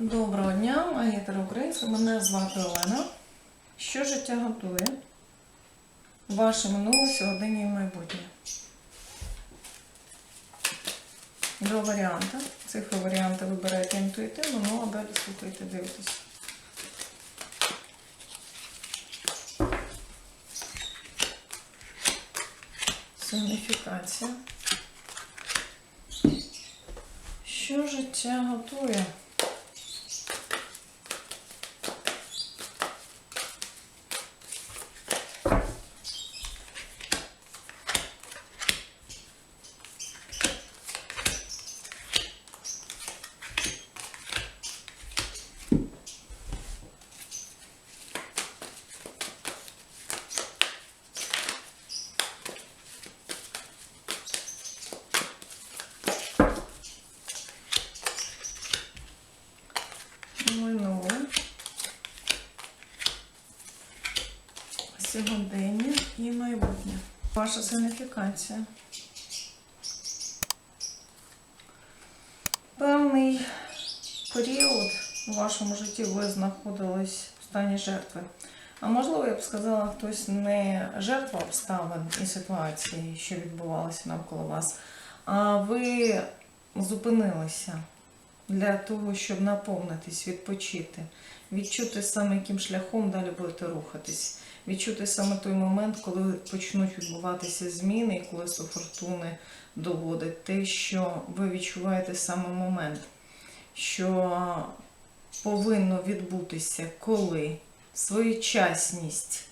Доброго дня, магітер українська. Мене звати Олена. Що життя готує? Ваше минуле, сьогодення і майбутнє. Два варіанти. Цифри варіанти вибираєте інтуїтивно, ну а далі слухайте, дивитесь. Сигніфікація. Що життя готує? Минуле. Сьогодення і майбутнє. Ваша сигніфікація. Певний період у вашому житті ви знаходились в стані жертви. А можливо, я б сказала, хтось не жертва обставин і ситуації, що відбувалося навколо вас, а ви зупинилися для того, щоб наповнитись, відпочити, відчути саме, яким шляхом далі будете рухатись, відчути саме той момент, коли почнуть відбуватися зміни, і колесо фортуни доводить те, що ви відчуваєте саме момент, що повинно відбутися, коли своєчасність,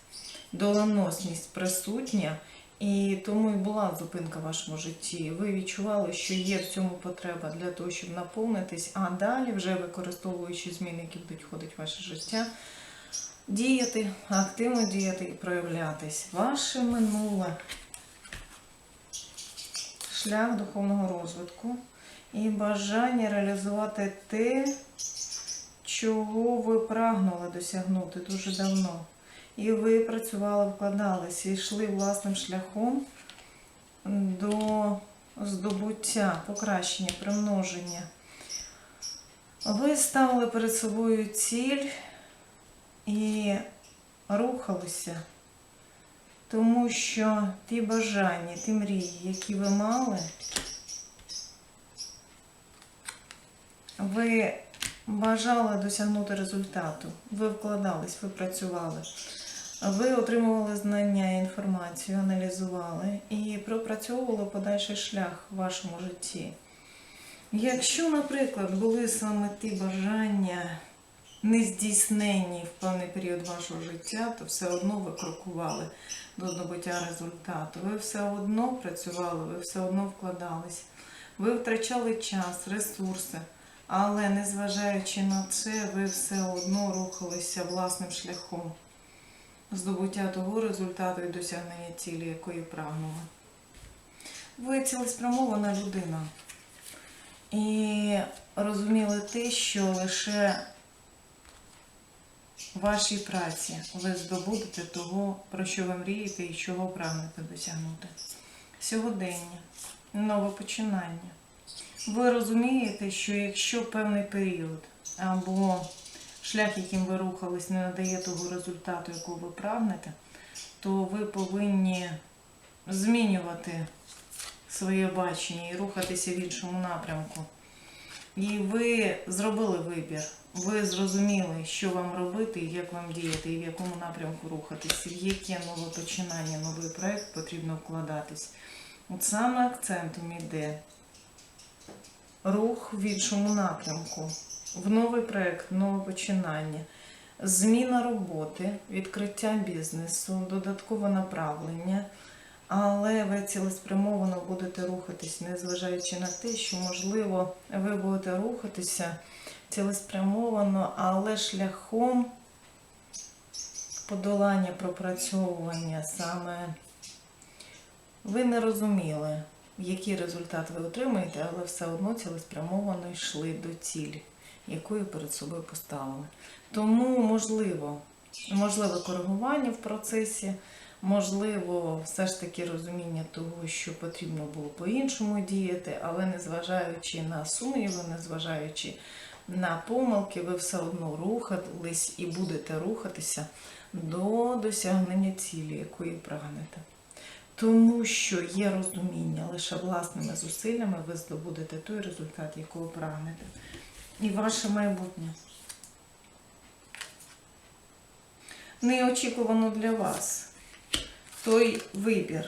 доленосність присутня. І тому і була зупинка в вашому житті. Ви відчували, що є в цьому потреба для того, щоб наповнитись, а далі, вже використовуючи зміни, які будуть входити в ваше життя, діяти, активно діяти і проявлятись. Ваше минуле шлях духовного розвитку і бажання реалізувати те, чого ви прагнули досягнути дуже давно. І ви працювали, вкладалися і йшли власним шляхом до здобуття, покращення, примноження. Ви ставили перед собою ціль рухалися, тому що ті бажання, ті мрії, які ви мали, ви бажали досягнути результату. Ви вкладались, ви працювали. Ви отримували знання, інформацію, аналізували і пропрацьовували подальший шлях в вашому житті. Якщо, наприклад, були саме ті бажання не здійснені в певний період вашого життя, то все одно ви крокували до здобуття результату. Ви все одно працювали, ви все одно вкладались. Ви втрачали час, ресурси, але незважаючи на це, ви все одно рухалися власним шляхом здобуття того результату і досягнення цілі, якої прагнули. Ви цілеспрямована людина. І розуміли те, що лише вашій праці ви здобудете того, про що ви мрієте і чого прагнете досягнути. Сьогодення, нове починання. Ви розумієте, що якщо певний період або шлях, яким ви рухались, не надає того результату, якого ви прагнете, то ви повинні змінювати своє бачення і рухатися в іншому напрямку. І ви зробили вибір. Ви зрозуміли, що вам робити, як вам діяти, і в якому напрямку рухатись, яке нове починання, новий проєкт потрібно вкладатись. От саме акцентом іде рух в іншому напрямку, в новий проєкт, нове починання, зміна роботи, відкриття бізнесу, додаткове направлення. Але ви цілеспрямовано будете рухатись, незважаючи на те, що, можливо, ви будете рухатися цілеспрямовано, але шляхом подолання, пропрацьовування саме ви не розуміли, який результат ви отримаєте, але все одно цілеспрямовано йшли до цілі, якою перед собою поставили. Тому можливо, можливе коригування в процесі. Можливо, все ж таки розуміння того, що потрібно було по-іншому діяти, але незважаючи на сумніви, незважаючи на помилки, ви все одно рухались і будете рухатися до досягнення цілі, якої прагнете. Тому що є розуміння, лише власними зусиллями ви здобудете той результат, якого прагнете. І ваше майбутнє. Неочікувано для вас той вибір,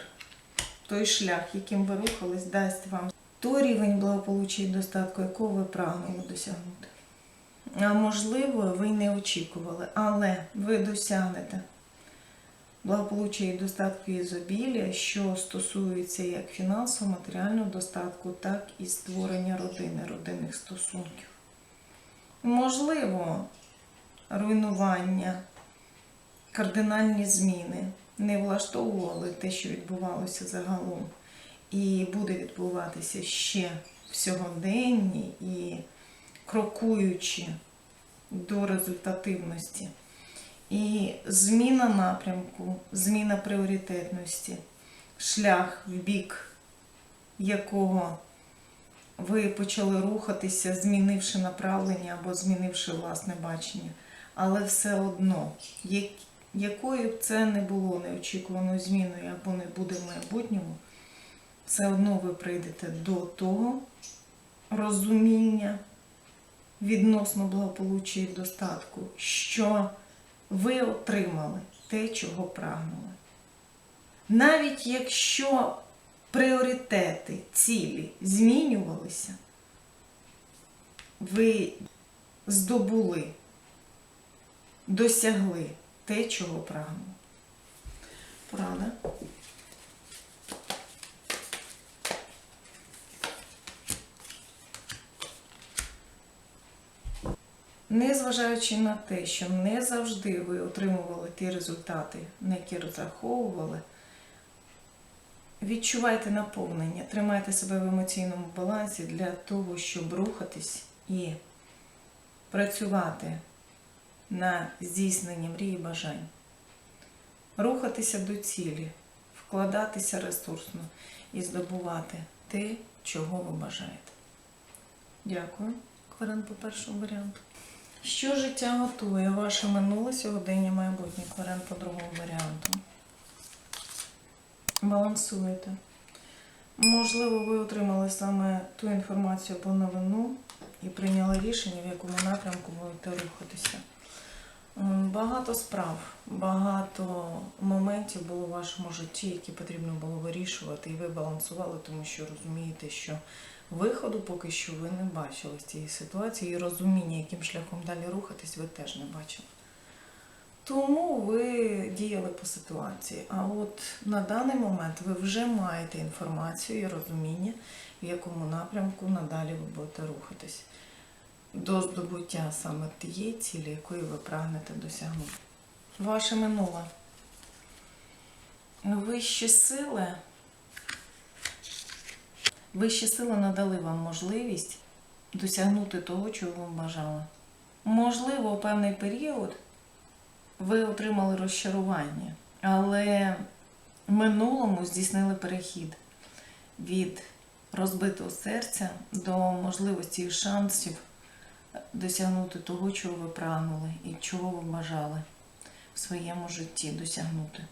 той шлях, яким ви рухались, дасть вам той рівень благополуччя і достатку, якого ви прагнули досягнути. А можливо, ви не очікували, але ви досягнете благополуччя і достатку і ізобілія, що стосується як фінансового, матеріального достатку, так і створення родини, родинних стосунків. Можливо, руйнування, кардинальні зміни не влаштовували те, що відбувалося загалом, і буде відбуватися ще в сьогоденні і крокуючи до результативності. І зміна напрямку, зміна пріоритетності, шлях в бік якого ви почали рухатися, змінивши направлення або змінивши власне бачення. Але все одно, якою б це не було неочікуваною зміною або не буде в майбутньому, все одно ви прийдете до того розуміння відносно благополуччя і достатку, що ви отримали те, чого прагнули. Навіть якщо пріоритети, цілі змінювалися, ви здобули, досягли те, чого прагнули. Порада. Незважаючи на те, що не завжди ви отримували ті результати, на які розраховували, відчувайте наповнення, тримайте себе в емоційному балансі для того, щоб рухатись і працювати на здійснення мрії і бажань. Рухатися до цілі, вкладатися ресурсно і здобувати те, чого ви бажаєте. Дякую. Кварен по першому варіанту. Що життя готує? Ваше минуле сьогодення, майбутнє кварен по другому варіанту. Балансуєте. Можливо, ви отримали саме ту інформацію або новину і прийняли рішення, в якому напрямку будете рухатися. Багато справ, багато моментів було в вашому житті, які потрібно було вирішувати, і ви балансували, тому що розумієте, що виходу поки що ви не бачили з цієї ситуації, і розуміння, яким шляхом далі рухатись, ви теж не бачили. Тому ви діяли по ситуації. А от на даний момент ви вже маєте інформацію і розуміння, в якому напрямку надалі ви будете рухатись до здобуття саме тієї цілі, якої ви прагнете досягнути. Ваше минуле. Вищі сили. Вищі сили надали вам можливість досягнути того, чого ви бажали. Можливо, у певний період ви отримали розчарування, але в минулому здійснили перехід від розбитого серця до можливості і шансів досягнути того, чого ви прагнули і чого ви бажали в своєму житті досягнути.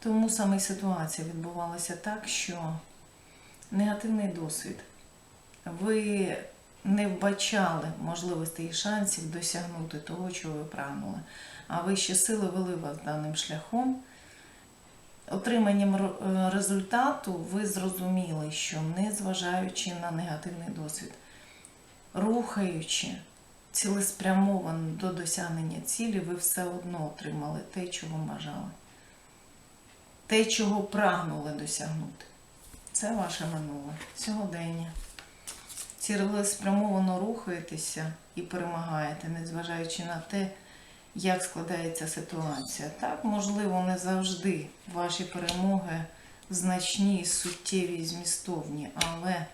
Тому саме ситуація відбувалася так, що негативний досвід. Ви не вбачали можливостей і шансів досягнути того, чого ви прагнули. А вищі сили вели вас даним шляхом. Отриманням е, результату ви зрозуміли, що незважаючи на негативний досвід, рухаючи цілеспрямовано до досягнення цілі, ви все одно отримали те, чого бажали. Те, чого прагнули досягнути. Це ваше минуле, сьогодення. Цілеспрямовано рухаєтеся і перемагаєте, незважаючи на те, як складається ситуація. Так, можливо, не завжди ваші перемоги значні, суттєві і змістовні, але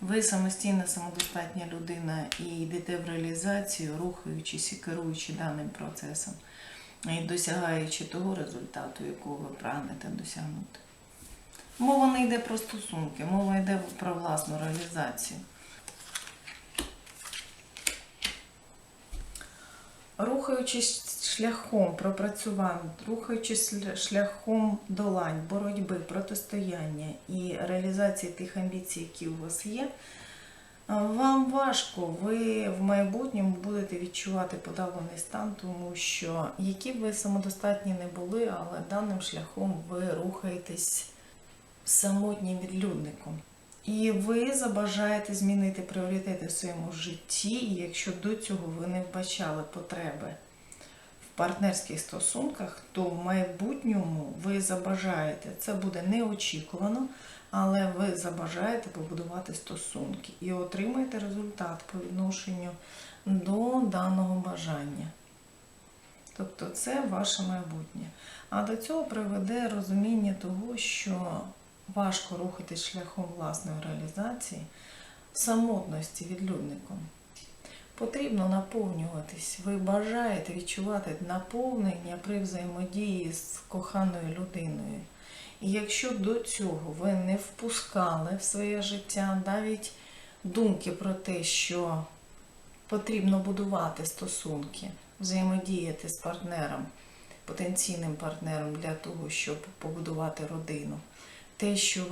ви самостійна самодостатня людина і йдете в реалізацію, рухаючись і керуючи даним процесом, і досягаючи того результату, якого ви прагнете досягнути. Мова не йде про стосунки, мова йде про власну реалізацію. Рухаючись шляхом пропрацювань, рухаючись шляхом долань, боротьби, протистояння і реалізації тих амбіцій, які у вас є, вам важко, ви в майбутньому будете відчувати подавлений стан, тому що які б ви самодостатні не були, але даним шляхом ви рухаєтесь самотнім відлюдником. І ви забажаєте змінити пріоритети в своєму житті, якщо до цього ви не вбачали потреби партнерських стосунках, то в майбутньому ви забажаєте, це буде неочікувано, але ви забажаєте побудувати стосунки і отримаєте результат по відношенню до даного бажання. Тобто це ваше майбутнє. А до цього приведе розуміння того, що важко рухатись шляхом власної реалізації самотності відлюдником. Потрібно наповнюватись. Ви бажаєте відчувати наповнення при взаємодії з коханою людиною. І якщо до цього ви не впускали в своє життя навіть думки про те, що потрібно будувати стосунки, взаємодіяти з партнером, потенційним партнером для того, щоб побудувати родину, те, що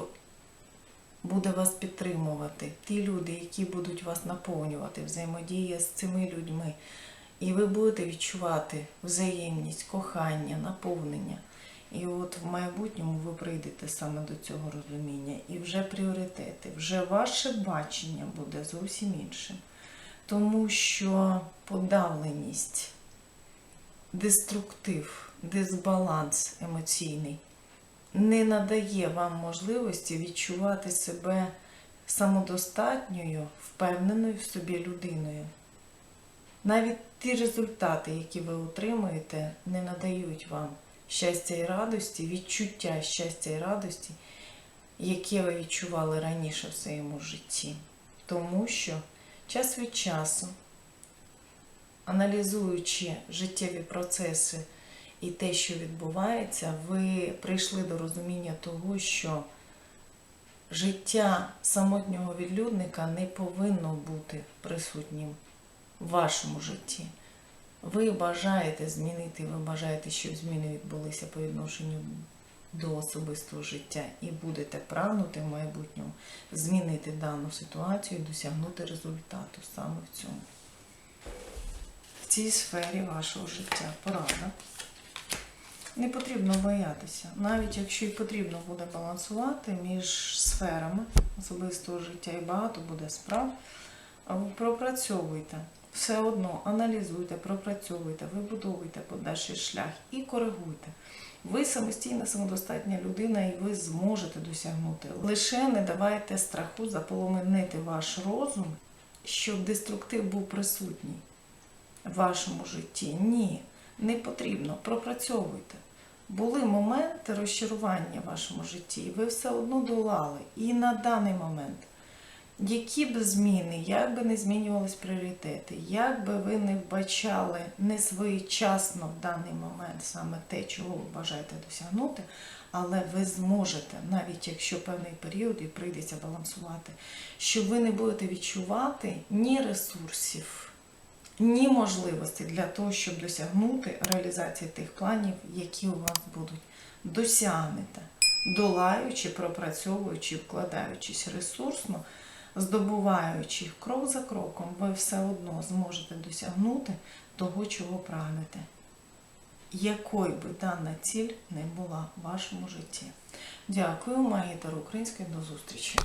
буде вас підтримувати, ті люди, які будуть вас наповнювати, взаємодія з цими людьми, і ви будете відчувати взаємність, кохання, наповнення. І от в майбутньому ви прийдете саме до цього розуміння, і вже пріоритети, вже ваше бачення буде зовсім іншим. Тому що подавленість, деструктив, дисбаланс емоційний не надає вам можливості відчувати себе самодостатньою, впевненою в собі людиною. Навіть ті результати, які ви отримуєте, не надають вам щастя і радості, відчуття щастя і радості, яке ви відчували раніше в своєму житті. Тому що час від часу, аналізуючи життєві процеси і те, що відбувається, ви прийшли до розуміння того, що життя самотнього відлюдника не повинно бути присутнім в вашому житті. Ви бажаєте змінити, ви бажаєте, щоб зміни відбулися по відношенню до особистого життя і будете прагнути в майбутньому змінити дану ситуацію і досягнути результату саме в цьому. В цій сфері вашого життя порада. Не потрібно боятися, навіть якщо і потрібно буде балансувати між сферами особистого життя і багато буде справ, пропрацьовуйте. Все одно аналізуйте, пропрацьовуйте, вибудовуйте подальший шлях і коригуйте. Ви самостійна, самодостатня людина, і ви зможете досягнути. Лише не давайте страху заполонити ваш розум, щоб деструктив був присутній в вашому житті. Ні, не потрібно. Пропрацьовуйте. Були моменти розчарування в вашому житті, і ви все одно долали. І на даний момент, які б зміни, як би не змінювались пріоритети, як би ви не вбачали не своєчасно в даний момент саме те, чого ви бажаєте досягнути, але ви зможете, навіть якщо певний період і прийдеться балансувати, що ви не будете відчувати ні ресурсів ні можливості для того, щоб досягнути реалізації тих планів, які у вас будуть. Досягнете, долаючи, пропрацьовуючи, вкладаючись ресурсно, здобуваючи крок за кроком, ви все одно зможете досягнути того, чого прагнете. Якою би дана ціль не була в вашому житті. Дякую, магітер української, до зустрічі!